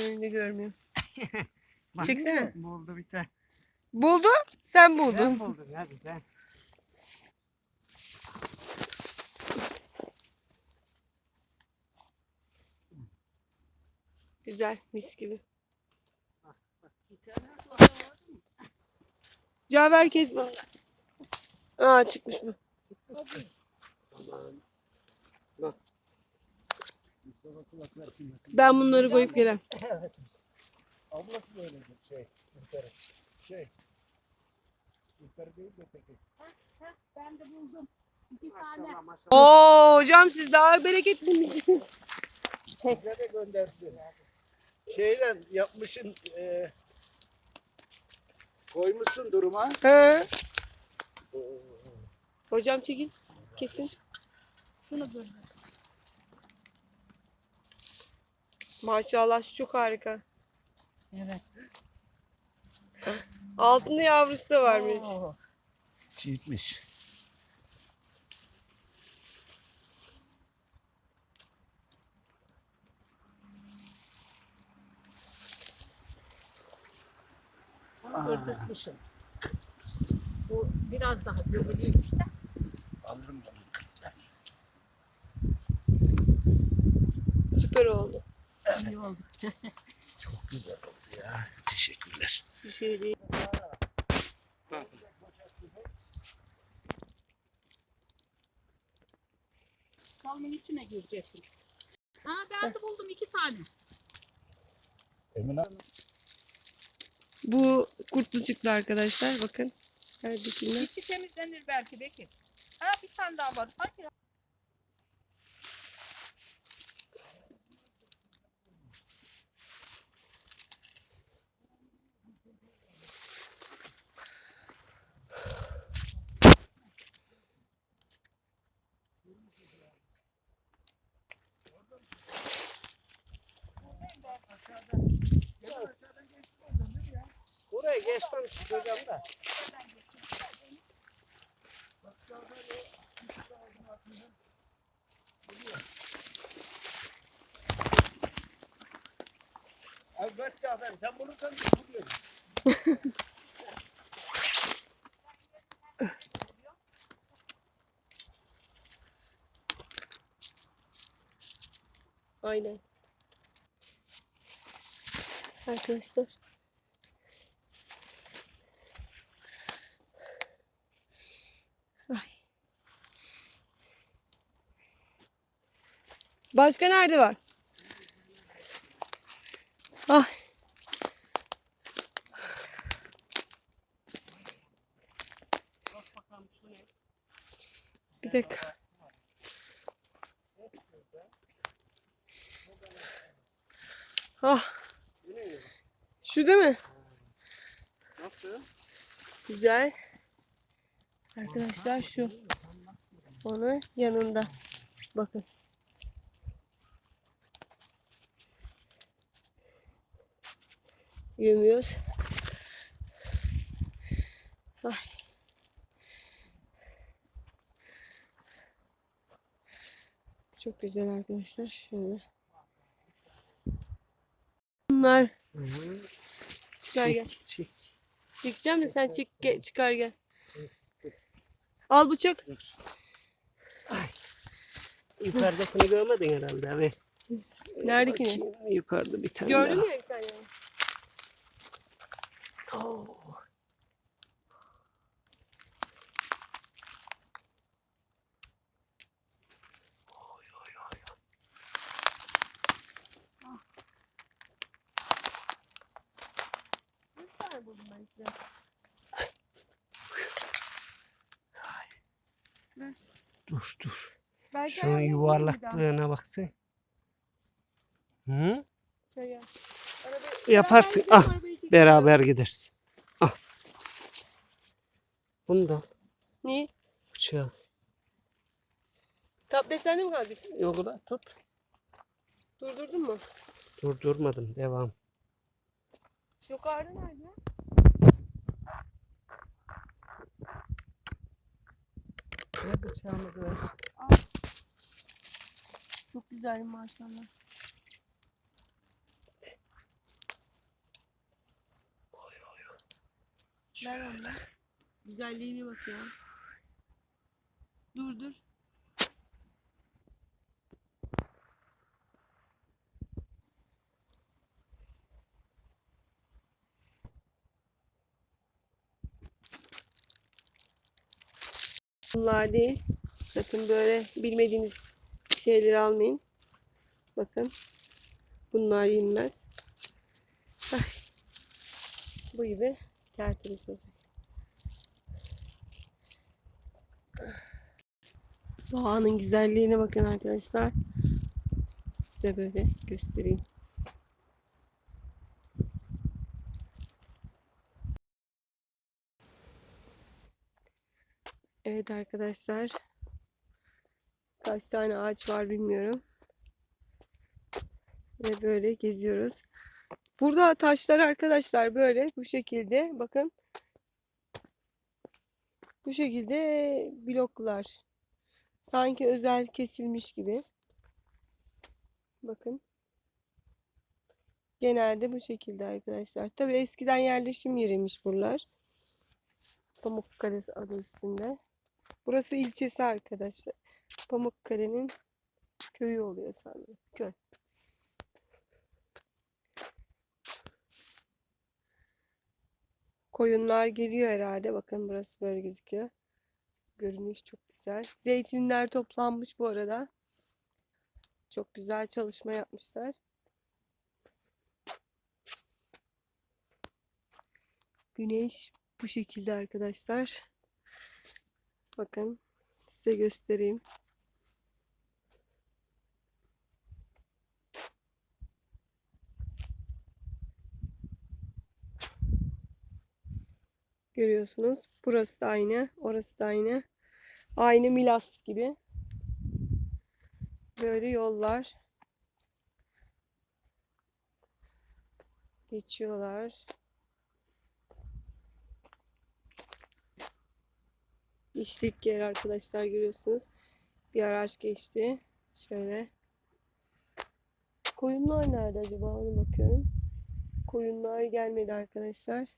Önünde görmüyorum. Bak, Çeksene. Buldu bir tane. Buldu. Sen buldun. Ben buldum hadi sen. Güzel. Mis gibi. Bir tane? Caver kes bunu. Aa çıkmış bu. Bak. Ben bunları koyup gelem. Ablası da öyledir şey. Yukarı. Şey. Yukarı değil de peki. Ben de buldum. İki tane. Oo hocam siz daha bereketliymişsiniz. Bize de göndersin. Şeyden yapmışın e, koymuşsun duruma. He. Hocam çekin. Kesin. Şunu böyle. Maşallah şu çok harika. Evet. Altında yavrusu da varmış. Çiğitmiş. Onu kırdırtmışım. Bu biraz daha göbeliymiş de. Alırım bunu. Süper oldu. Oldu. Çok güzel oldu ya. Teşekkürler. Bir şey değil. Kalın içine gireceksin. Ha ben de buldum iki tane. Emine Bu kurtlu çıktı arkadaşlar. Bakın. Her dikine. İçi temizlenir belki Bekir. Ha bir tane daha var. Hadi geçmemiş hocam da. Evet Cafer sen bunu sen buluyorsun. Aynen. Arkadaşlar. Başka nerede var? Ay. Bir dakika. Ah. Şu değil mi? Nasıl? Güzel. Arkadaşlar şu. Onun yanında. Bakın. Yemiyoruz. Ay. Çok güzel arkadaşlar. Şöyle. Bunlar çıkar gel. Çek. Çekeceğim de sen çek ge- çıkar gel. Al bıçak. Yukarıdakini görmedin herhalde abi. Neredekini? Bakayım, Yukarıda bir tane Gördün mü bir tane? Oo. Oy, oy, oy. Bir tane buldum ben size. Dur dur. Belki Şunun ayağımı yuvarlaklığına baksana. Hı? Arabayı- Yaparsın. Ah. Beraber gideriz. Al. Bunu da al, Niye? bıçağı. Tablet sende mi kaldı? Yok da tut. Durdurdun mu? Durdurmadım. Devam. Yukarıda nerede? Ne bıçağımızı ver. Çok güzel maşallah. Ver onu. Güzelliğine bak ya. Dur dur. Bunlar değil. Sakın böyle bilmediğiniz şeyleri almayın. Bakın. Bunlar yenmez. Ay. Bu gibi tertemiz olacak. Doğanın güzelliğine bakın arkadaşlar. Size böyle göstereyim. Evet arkadaşlar. Kaç tane ağaç var bilmiyorum. Ve böyle geziyoruz. Burada taşlar arkadaşlar böyle bu şekilde bakın. Bu şekilde bloklar. Sanki özel kesilmiş gibi. Bakın. Genelde bu şekilde arkadaşlar. Tabii eskiden yerleşim yeriymiş buralar. Pamukkale adı üstünde. Burası ilçesi arkadaşlar. Pamukkale'nin köyü oluyor sanırım. Köy. Koyunlar geliyor herhalde. Bakın burası böyle gözüküyor. Görünüş çok güzel. Zeytinler toplanmış bu arada. Çok güzel çalışma yapmışlar. Güneş bu şekilde arkadaşlar. Bakın size göstereyim. Görüyorsunuz. Burası da aynı. Orası da aynı. Aynı Milas gibi. Böyle yollar. Geçiyorlar. İşlik yer arkadaşlar görüyorsunuz. Bir araç geçti. Şöyle. Koyunlar nerede acaba? Ona bakıyorum. Koyunlar gelmedi arkadaşlar.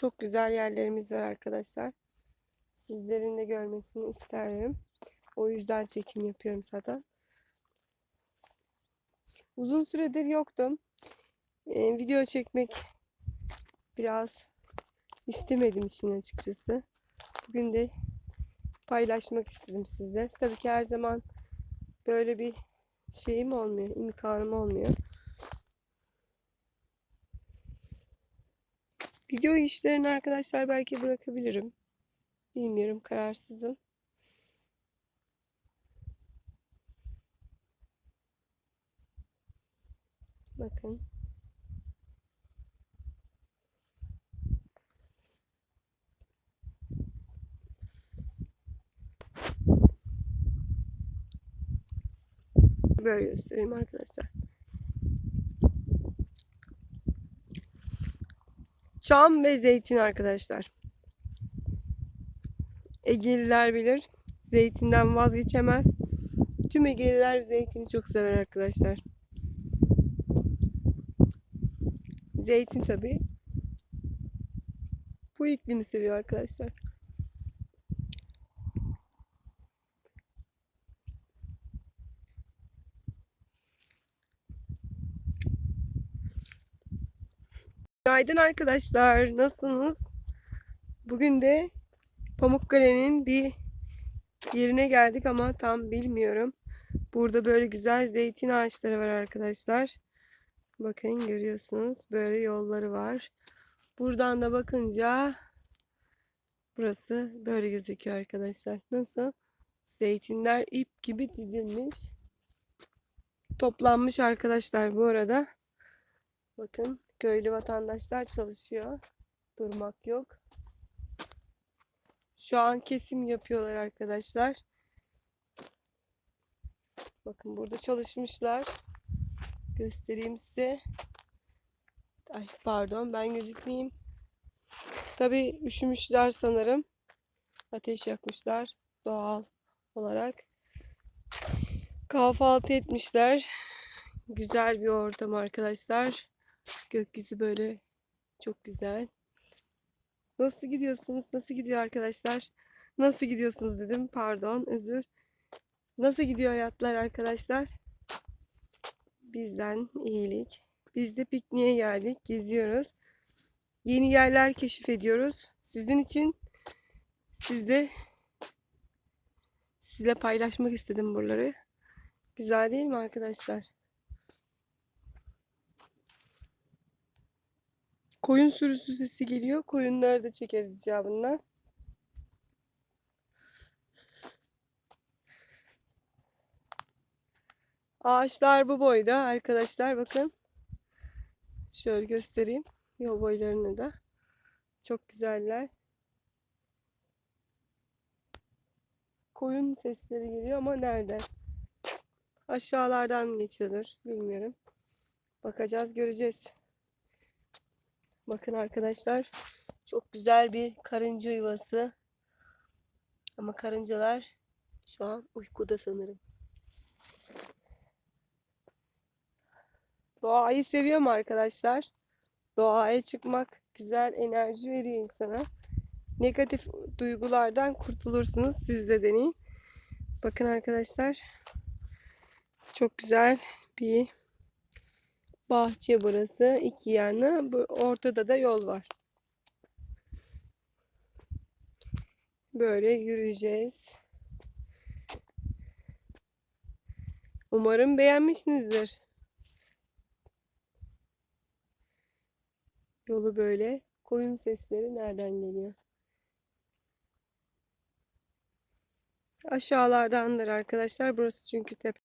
Çok güzel yerlerimiz var arkadaşlar. Sizlerin de görmesini isterim. O yüzden çekim yapıyorum zaten. Uzun süredir yoktum. Ee, video çekmek biraz istemedim işin açıkçası. Bugün de paylaşmak istedim sizle. Tabii ki her zaman böyle bir şeyim olmuyor, imkanım olmuyor. Video işlerini arkadaşlar belki bırakabilirim. Bilmiyorum kararsızım. Bakın. Böyle göstereyim arkadaşlar. Çam ve zeytin arkadaşlar. Egeliler bilir. Zeytinden vazgeçemez. Tüm Egeliler zeytini çok sever arkadaşlar. Zeytin tabi. Bu iklimi seviyor arkadaşlar. Günaydın arkadaşlar. Nasılsınız? Bugün de Pamukkale'nin bir yerine geldik ama tam bilmiyorum. Burada böyle güzel zeytin ağaçları var arkadaşlar. Bakın görüyorsunuz. Böyle yolları var. Buradan da bakınca burası böyle gözüküyor arkadaşlar. Nasıl? Zeytinler ip gibi dizilmiş. Toplanmış arkadaşlar bu arada. Bakın köylü vatandaşlar çalışıyor. Durmak yok. Şu an kesim yapıyorlar arkadaşlar. Bakın burada çalışmışlar. Göstereyim size. Ay pardon ben gözükmeyeyim. Tabii üşümüşler sanırım. Ateş yakmışlar doğal olarak. Kahvaltı etmişler. Güzel bir ortam arkadaşlar. Gökyüzü böyle çok güzel. Nasıl gidiyorsunuz? Nasıl gidiyor arkadaşlar? Nasıl gidiyorsunuz dedim. Pardon, özür. Nasıl gidiyor hayatlar arkadaşlar? Bizden iyilik. Biz de pikniğe geldik. Geziyoruz. Yeni yerler keşfediyoruz. Sizin için siz de sizle paylaşmak istedim buraları. Güzel değil mi arkadaşlar? Koyun sürüsü sesi geliyor. Koyunları da çekeriz icabında. Ağaçlar bu boyda arkadaşlar bakın. Şöyle göstereyim yol boylarını da. Çok güzeller. Koyun sesleri geliyor ama nereden? Aşağılardan geçiyordur bilmiyorum. Bakacağız göreceğiz. Bakın arkadaşlar çok güzel bir karınca yuvası. Ama karıncalar şu an uykuda sanırım. Doğayı seviyorum arkadaşlar. Doğaya çıkmak güzel enerji veriyor insana. Negatif duygulardan kurtulursunuz. Siz de deneyin. Bakın arkadaşlar. Çok güzel bir bahçe burası. İki yanı. Bu ortada da yol var. Böyle yürüyeceğiz. Umarım beğenmişsinizdir. Yolu böyle. Koyun sesleri nereden geliyor? Aşağılardandır arkadaşlar. Burası çünkü tepe.